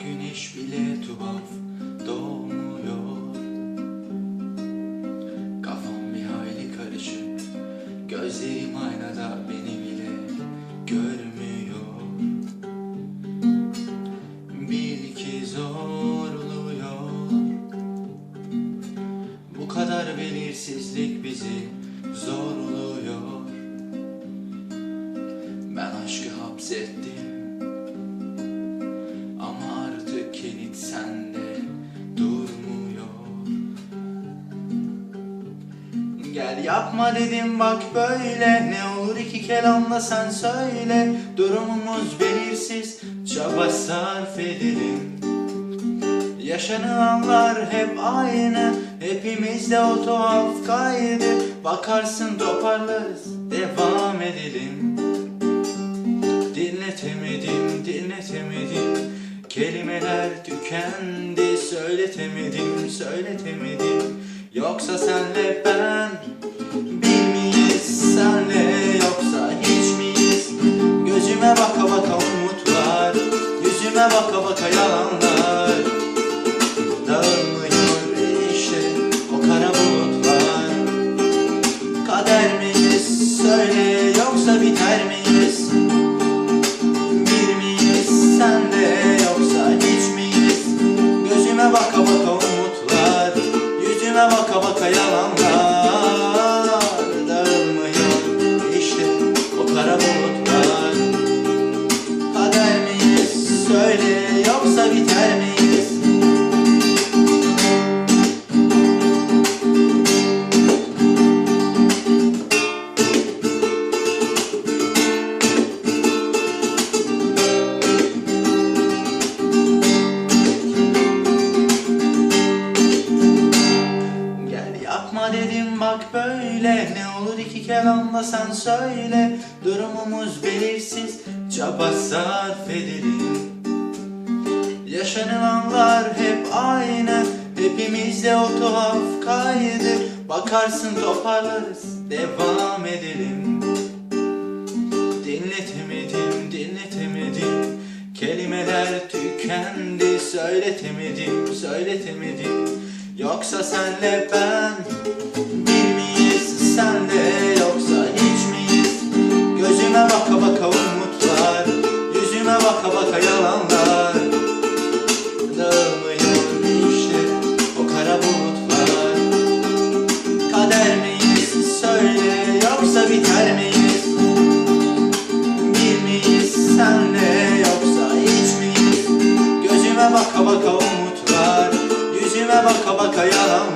güneş bile tuhaf doğmuyor. Kafam bir hayli karışık Gözlerim aynada beni bile görmüyor. Bil ki zor oluyor. Bu kadar belirsizlik bizi zorluyor Ben aşkı hapsettim yapma dedim bak böyle. Ne olur iki kelamla sen söyle. Durumumuz belirsiz Çaba sarf edelim. Yaşanılanlar hep aynı Hepimizde o tuhaf kaydı. Bakarsın toparlarız Devam edelim. Dinletemedim, dinletemedim. Kelimeler tükendi Söyletemedim, söyletemedim. Yoksa senle ben まだ olur iki kelamla sen söyle Durumumuz belirsiz Çaba sarf edelim. Yaşanılanlar hep aynı Hepimizde o tuhaf kaydı Bakarsın toparlarız Devam edelim. Dinletemedim, dinletemedim Kelimeler tükendi. Söyletemedim, söyletemedim Yoksa senle ben Yüzüme baka baka umut var. Yüzüme baka baka yalan